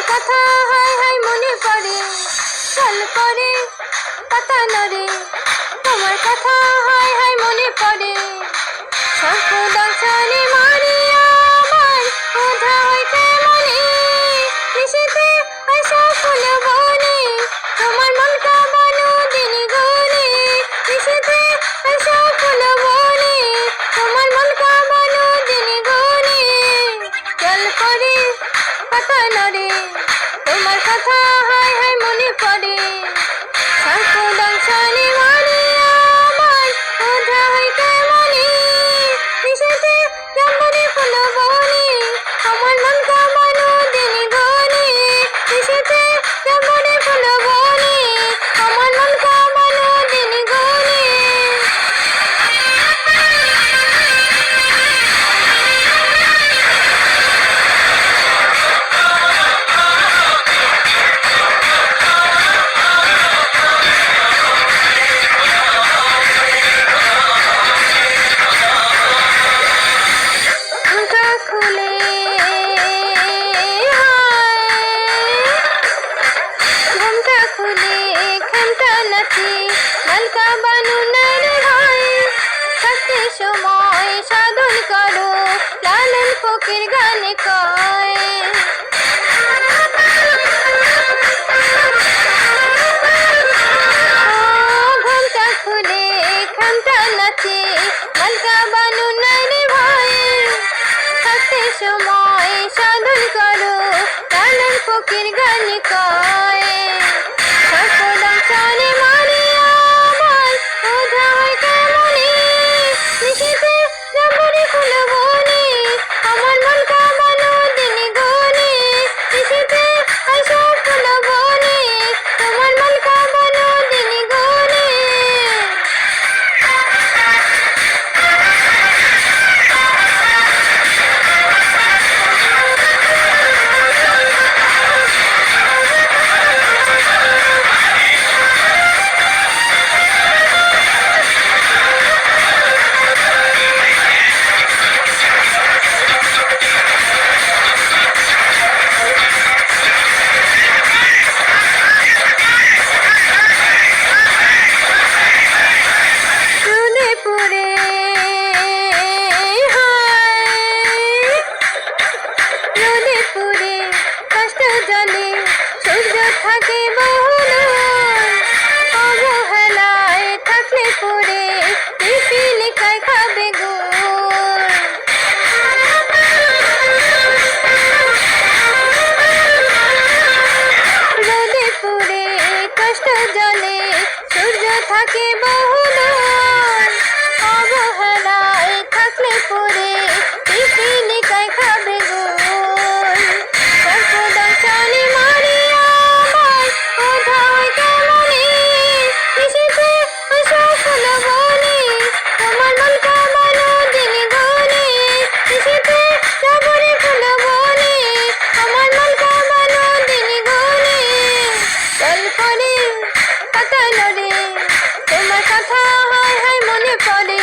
তোমার কথা high high মনে পড়ে। চল করে পাতা নড়ে। তোমার কথা হাই হাই মনে পড়ে। সর্বদর্শনে পাতা নড়ে তোমার কথা হাই হাই মনে পড়ে। নাচে নালকা বানু নারু হয় থাকতে সময় সাধন করো। লালন ফকির গানে কয়। ঘুমটা খুলে ঘুমটা নাচে। নালকা বানু নারু হয় থাকতে সময় সাধন করো। লালন ফকির গান কয়। থাকে বহুল অবহেলায় থাকলে পরে পিপিলিকায় পাতা নড়ে তোমার কথা হয় হয় মনে পড়ে।